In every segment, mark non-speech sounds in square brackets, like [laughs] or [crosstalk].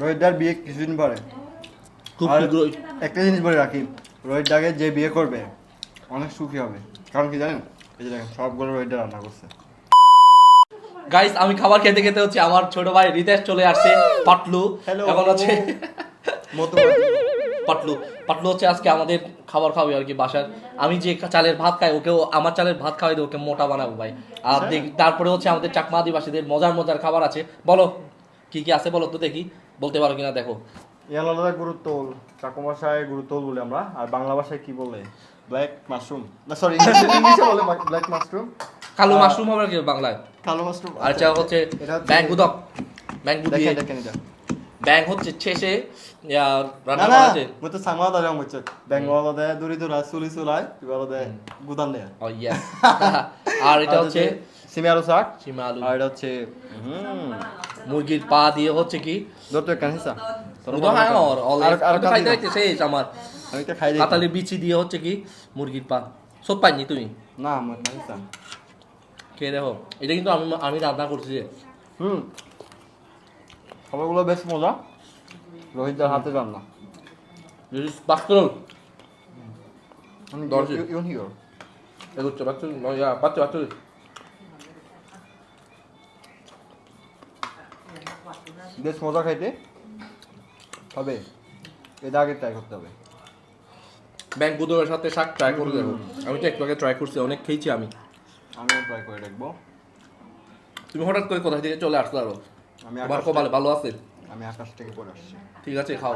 রোহিতদার বিয়ে কিছুদিন পরে। খুব আর শীঘ্রই। একটা জিনিস বলে রাখি রোহিতদাকে যে বিয়ে করবে অনেক সুখী হবে। কারণ কি জানেন? এই যে দেখেন সবগুলো রোহিতদা রান্না করছে। গাইস আমি খাবার খেতে খেতে হচ্ছে আমার ছোট ভাই রিতেশ চলে আসছে পাটলু। এখন হচ্ছে পাটলু। পাটলু হচ্ছে আজকে আমাদের খাবার খাওয়াবে আর কি বাসার। আমি যে চালের ভাত খাই ওকেও আমার চালের ভাত খাওয়াই ওকে মোটা বানাবো ভাই। আর আচ্ছা। তারপরে হচ্ছে আমাদের চাকমা আদিবাসীদের মজার মজার খাবার আছে। বলো কি কি আছে বলো তো দেখি। বলতে পারো কিনা দেখো। ইয়ার আলাদা গুরুত্বল চাকু ভাষায় গুরুত্বল বলি আমরা। আর বাংলা ভাষায় কি বলে? ব্ল্যাক মাশরুম না সরি [laughs] ইংলিশে বলে ব্ল্যাক মাশরুম কালো মাশরুম হবে কি বাংলায়? কালো মাশরুম হচ্ছে ব্যাং গুদক। ব্যাং দেখেন দেখেন এটা। ব্যাং হচ্ছে শেষে রান্না করা আছে মই তো সাংমা হচ্ছে। বেঙ্গল দে দূরি দূরা চুলি চুলাই কিবা দে গুদান ও ইয়া [laughs] আর এটা হচ্ছে সিমি আলু শাক। সীমা আলু। আর এটা হচ্ছে হুম। মুরগির পা দিয়ে হচ্ছে কি? একটা হিসা আমার। কাতালি বিচি দিয়ে হচ্ছে কি মুরগির পা। সব পাইনি তুমি? না আমার খেয়ে দেখো। এটা কিন্তু আমি আমি রান্না করছি যে। হুম। খাবারগুলো বেশ মজা। রোহিতদার হাতে রান্না। বাস্তব দশ দর্শক। ইউন হিওর এগুচ্ছে বাচ্চা বাচ্চা বাচ্চা বেশ মজা খাইতে। হবে এটা আগে ট্রাই করতে হবে। ব্যাংক বুদরের সাথে শাক ট্রাই করে দেখো আমি তো একটু আগে ট্রাই করছি অনেক খেয়েছি আমি। আমিও ট্রাই করে দেখব। তুমি হঠাৎ করে কোথা থেকে চলে আসলো আরও আমি আকাশ কপালে ভালো আছে। আমি আকাশ থেকে পড়ে আসছি। ঠিক আছে খাও।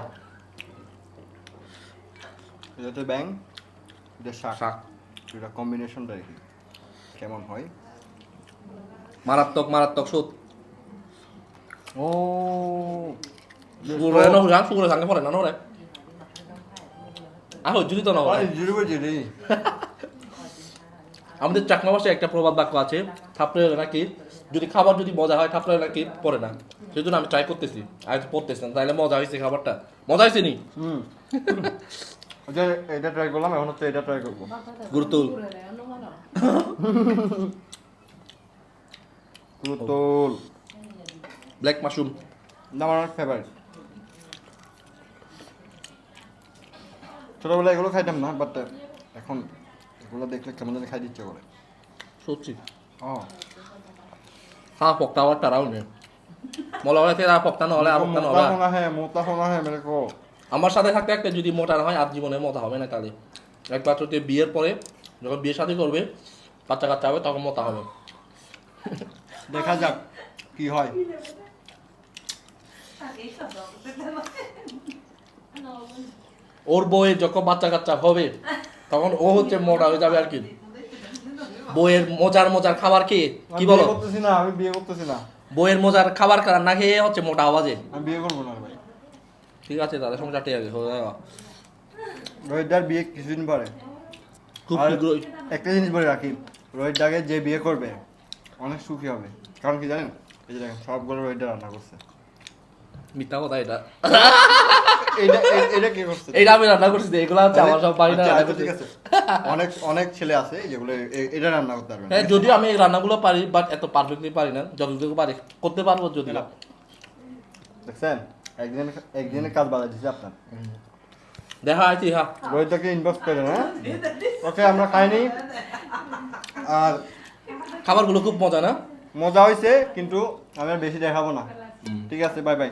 এটা হচ্ছে ব্যাং এটা শাক। শাক। এটা কম্বিনেশনটা দেখি কেমন হয়? মারাত্মক মারাত্মক সুদ ও সুরে না হুজান সুরে সঙ্গে পড়ে না নরে আহো যদি তো না হয় জুড়ে বলছি রে আমাদের চাকমা ভাষায় একটা প্রবাদ বাক্য আছে থাপড়ে নাকি যদি খাবার যদি মজা হয় থাপড়ে নাকি পড়ে না সেই জন্য আমি ট্রাই করতেছি আজ পড়তেছি না তাহলে মজা হয়েছে খাবারটা মজা হয়েছে নি এটা ট্রাই করলাম এখন হচ্ছে এটা ট্রাই করব গুরুত্ব কুতুল ব্ল্যাক মাশরুম আমার অনেক ফেভারিট ছোটবেলায় এগুলো খাইতাম না বাট এখন এগুলো দেখলে কেমন যেন খাই দিচ্ছে করে। সত্যি? ও। হ্যাঁ পক্তা আবার তারাও নেই মলা হলে তেরা পক্তা নহলে আর পক্তা নহলে মোটা হোনা হ্যাঁ মোটা হোনা হ্যাঁ মেরে কো আমার সাথে থাকতে একটা যদি মোটা না হয় আর জীবনে মতা হবে না তাহলে একবার তো বিয়ের পরে যখন বিয়ে শাদী করবে বাচ্চা কাচ্চা হবে তখন মতা হবে। দেখা যাক কি হয়। ওর বউয়ের যখন বাচ্চা কাচ্চা হবে তখন ও হচ্ছে মোটা হয়ে যাবে আর কি। বউয়ের মজার মজার খাবার খেয়ে কি বলো? করতেছি না আমি বিয়ে করতেছি না। বউয়ের মজার খাবার না খেয়ে হচ্ছে মোটা আওয়াজে। আমি বিয়ে করব না ভাই। ঠিক আছে তাহলে সংসার ঠিক আছে হয়ে। রোহিতদার বিয়ে কিছুদিন পরে। খুব শীঘ্রই। একটা জিনিস বলে রাখি রোহিতদাকে যে বিয়ে করবে অনেক সুখী হবে। কারণ কি জানেন? এই যে দেখেন সবগুলো রোহিতদা রান্না করছে। মিথ্যা কথা এটা এটা এটা রান্না করছি এগুলো হচ্ছে আমার সব বাড়ি রান্না করছি। অনেক অনেক ছেলে আছে যেগুলো এটা রান্না করতে পারবে হ্যাঁ যদিও আমি এই রান্নাগুলো পারি বাট এত পারফেক্টলি পারি না যতটুকু পারি করতে পারব যদি দেখছেন একদিন একদিনের কাজ বাধা দিচ্ছে আপনার দেখা আছি হ্যাঁ ইনবক্স করে হ্যাঁ ওকে আমরা খাইনি আর খাবারগুলো খুব মজা না মজা হয়েছে কিন্তু আমি বেশি দেখাবো না ঠিক আছে বাই বাই